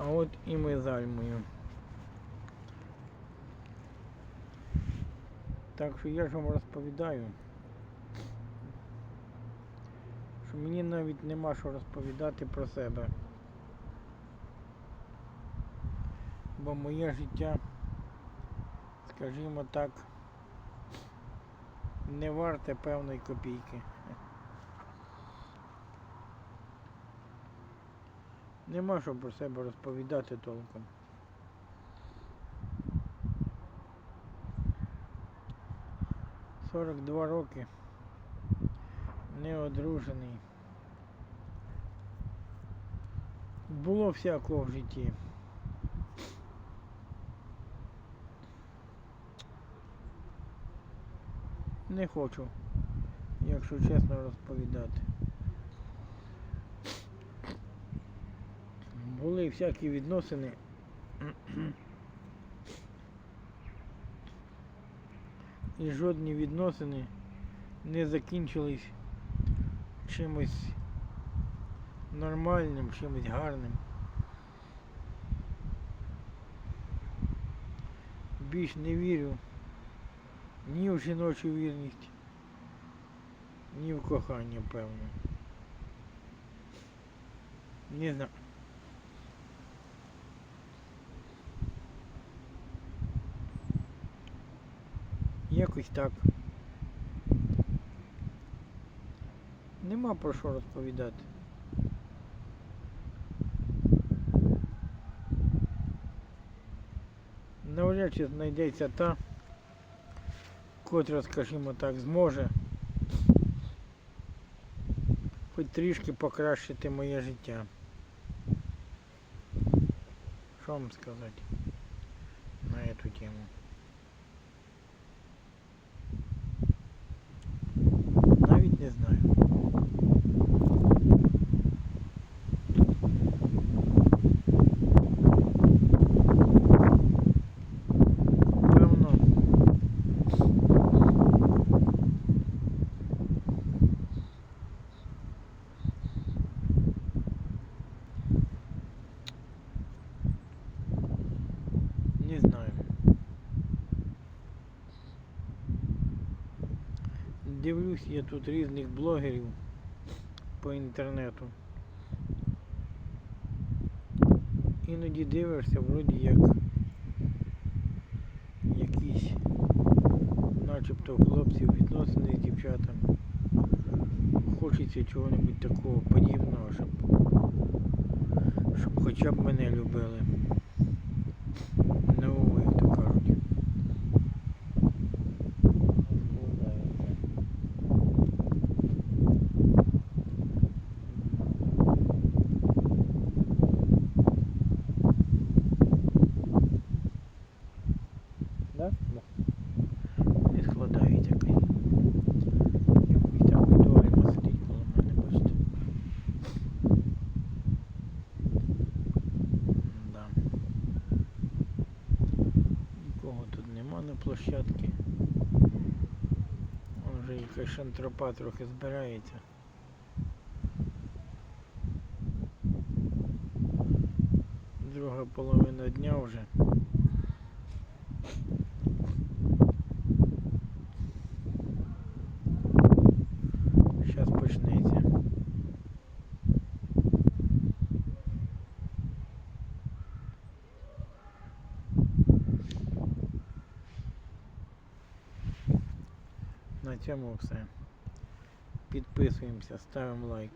А от і ми з Альмою. Так що я ж вам розповідаю, що мені навіть нема що розповідати про себе. Бо моє життя, скажімо так, не варте певної копійки. Нема що про себе розповідати толком. Сорок два роки. Не одружений. Було всякого в житті. Не хочу, якщо чесно розповідати. Всякі відносини. І жодні відносини не закінчились чимось нормальним, чимось гарним. Більш не вірю ні в жіночу вірність, ні в кохання, певно. Не знаю. Якось так. Нема про що розповідати. Навряд чи знайдеться та, котра, скажімо так, зможе хоч трішки покращити моє життя. Що вам сказати на эту тему? Навіть не знаю. Певно. Не знаю. Дивлюсь я тут різних блогерів по інтернету. Іноді дивишся, вроді як якісь начебто у хлопців відносини з дівчатами. Хочеться чого-небудь такого подібного, щоб, щоб хоча б мене любили. Да? Да. Не складають якось. Якось там ідеально сидить коло мене, бачите. Да. Нікого тут нема на площадці. Вже якась шантропа трохи збирається. Друга половина дня вже. Зараз почнеться. На цьому все. Підписуємося, ставимо лайк.